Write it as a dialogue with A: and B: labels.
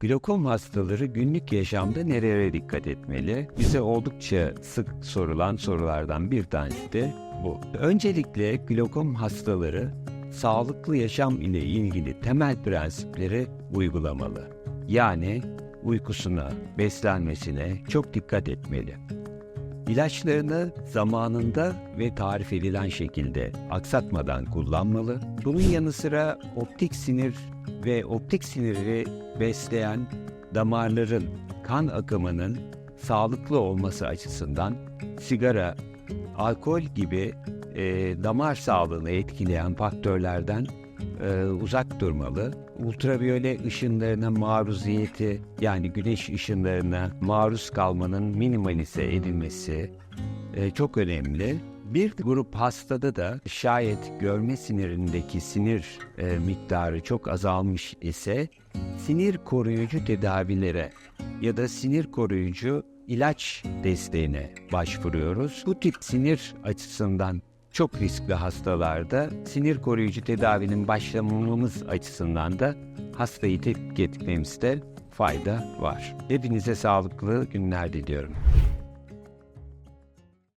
A: Glokom hastaları günlük yaşamda nerelere dikkat etmeli? Bize oldukça sık sorulan sorulardan bir tanesi de bu. Öncelikle glokom hastaları sağlıklı yaşam ile ilgili temel prensipleri uygulamalı. Yani uykusuna, beslenmesine çok dikkat etmeli. İlaçlarını zamanında ve tarif edilen şekilde aksatmadan kullanmalı. Bunun yanı sıra optik sinir ve optik siniri besleyen damarların kan akımının sağlıklı olması açısından sigara, alkol gibi e, damar sağlığını etkileyen faktörlerden e, uzak durmalı. Ultraviyole ışınlarına maruziyeti yani güneş ışınlarına maruz kalmanın minimalize edilmesi e, çok önemli. Bir grup hastada da şayet görme sinirindeki sinir e, miktarı çok azalmış ise sinir koruyucu tedavilere ya da sinir koruyucu ilaç desteğine başvuruyoruz. Bu tip sinir açısından çok riskli hastalarda sinir koruyucu tedavinin başlamamız açısından da hastayı tetkik etmemizde fayda var. Hepinize sağlıklı günler diliyorum.